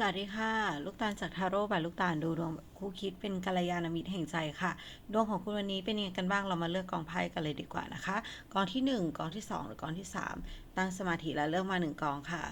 สวัสดีค่ะ ลูกตาลจากทาโร่บายลูกตาลดูดวงคู่คิดเป็นกัลยาณมิตรแห่งใจค่ะ ดวงของคุณวันนี้เป็นยังไงกันบ้างเรามาเลือกกองไพ่กันเลยดีกว่านะคะ กองที่ 1 กองที่ 2 หรือกองที่ 3 ตั้งสมาธิและเลือกมา 1 กองค่ะ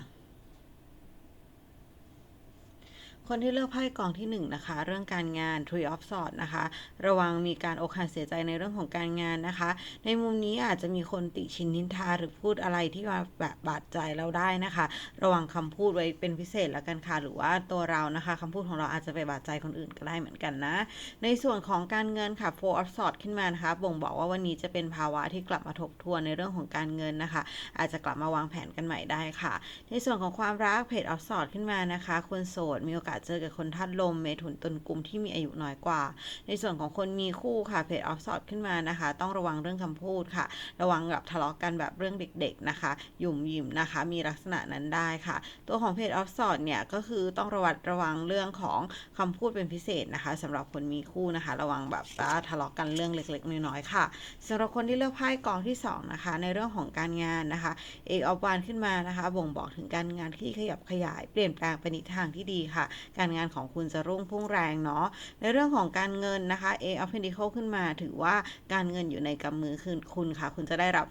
คนที่เลือกไพ่กองที่1นะคะ เรื่องการงาน Tree of Swords นะคะ ระวังมีการอกหักเสียใจในเรื่องของการงานนะคะ ในมุมนี้อาจจะมีคนติชินนินทาหรือพูดอะไรที่มาแบบบาดใจเราได้นะคะ ระวังคำพูดไว้เป็นพิเศษแล้วกันค่ะ หรือว่าตัวเรานะคะคำพูดของเราอาจจะไปบาดใจคนอื่นก็ได้เหมือนกันนะ ในส่วนของการเงินค่ะ Four of Swords ขึ้นมานะคะบ่งบอกว่าวันนี้จะเป็นภาวะที่กลับมาทบทวนในเรื่องของการเงินนะคะ อาจจะกลับมาวางแผนกันใหม่ได้ค่ะ ในส่วนของความรักเพจออฟสอดขึ้นมานะคะคนโสดมีโอกาสเจอกับคนธาตุลม เมถุนตุลกุมที่มีอายุน้อยกว่า ในส่วนของคนมีคู่ค่ะเพจออฟสอดขึ้นมานะคะ ต้องระวังเรื่องคำพูดค่ะ ระวังแบบทะเลาะกันแบบเรื่องเด็ก ๆนะคะ หยุ่มหยิมนะคะ มีลักษณะนั้นได้ค่ะ ตัวของเพจออฟสอดเนี่ยก็คือต้องระวัดระวังเรื่องของคำพูดเป็นพิเศษนะคะสำหรับคนมีคู่นะคะ ระวังแบบทะเลาะกันเรื่องเล็ก ๆ น้อยๆค่ะสำหรับคนที่เลือกไพ่กองที่สองนะคะในเรื่องของการงานนะคะเอกออฟวานขึ้นมานะคะ บ่งบอกถึงการงานที่ขยับขยายเปลี่ยนแปลงไปในทางที่ดีค่ะการงานของคุณจะรุ่งพุ่งแรงเนาะในเรื่องของการเงินนะคะเออ Pentacle ขึ้นมา ถือว่าการเงินอยู่ในกำมือคือคุณค่ะ คุณจะได้รับ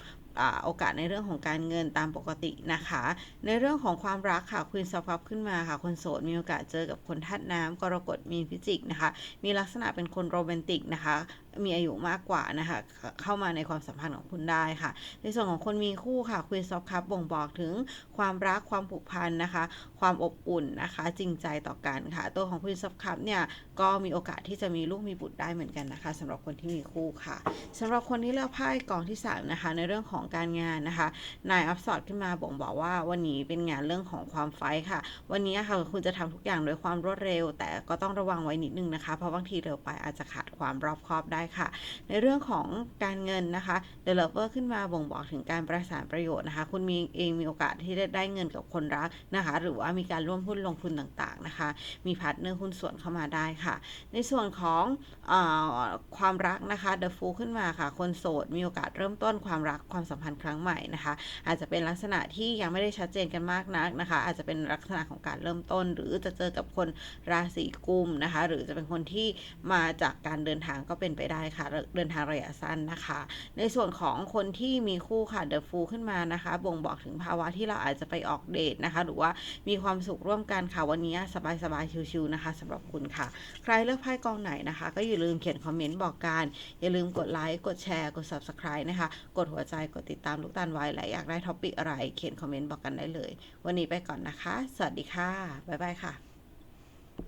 โอกาสในเรื่องของการเงินตามปกตินะคะ ในเรื่องของความรักค่ะคุณซับพับขึ้นมาค่ะคนโสดมีโอกาสเจอกับคนธาตุน้ำกรกฎมีนพิจิกนะคะ มีลักษณะเป็นคนโรแมนติกนะคะ มีอายุมากกว่านะคะ เข้ามาในความสัมพันธ์ของคุณได้ค่ะ ในส่วนของคนมีคู่ค่ะคุ e ซอฟคัพบ่งบอกถึงความรักความผูกพันนะคะ ความอบอุ่นนะคะ จริงใจต่อกันค่ะ ตัวของคุ e ซอฟคัพเนี่ยก็มีโอกาสที่จะมีลูกมีบุตรได้เหมือนกันนะคะสำหรับคนที่มีคู่ค่ะสำหรับคนที่เลือกไพ่กองที่สามนะคะ ในเรื่องของการงานนะคะนายอัพสอดขึ้นมาบ่งบอกว่าวันนี้เป็นงานเรื่องของความไฟค่ะ วันนี้ค่ะคุณจะทำทุกอย่างโดยความรวดเร็ว แต่ก็ต้องระวังไว้นิดนึงนะคะ เพราะบางทีเร็วไปอาจจะขาดความรอบคอบได้ค่ะ ในเรื่องของการเงินนะคะ developer ขึ้นมาบ่งบอกถึงการประสานประโยชน์นะคะ คุณมีเองมีโอกาสที่ได้ได้เงินกับคนรักนะคะ หรือว่ามีการร่วมหุ้นลงทุนต่างๆนะคะ มีพาร์ทเนอร์หุ้นส่วนเข้ามาได้ค่ะ ในส่วนของอความรักนะคะ the fool ขึ้นมาค่ะ คนโสดมีโอกาสเริ่มต้นความรักความสัมพันธ์ครั้งใหม่นะคะ อาจจะเป็นลักษณะที่ยังไม่ได้ชัดเจนกันมากนักนะคะ อาจจะเป็นลักษณะของการเริ่มต้น หรือจะเจอกับคนราศีกุมนะคะ หรือจะเป็นคนที่มาจากการเดินทางก็เป็นไปได้ค่ะเดินทางระยะสั้นนะคะ ในส่วนของคนที่มีคู่ค่ะ The Fool ขึ้นมานะคะ บ่งบอกถึงภาวะที่เราอาจจะไปออกเดทนะคะ หรือว่ามีความสุขร่วมกันค่ะวันนี้สบายๆชิวๆนะคะสำหรับคุณค่ะ ใครเลือกไพ่กองไหนนะคะ ก็อย่าลืมเขียนคอมเมนต์บอกกัน อย่าลืมกดไลค์กดแชร์กด Subscribe นะคะ กดหัวใจกดติดตามลูกตาลไว้และอยากได้ท็อปิกอะไร เขียนคอมเมนต์บอกกันได้เลย วันนี้ไปก่อนนะคะ สวัสดีค่ะบ๊ายบายค่ะ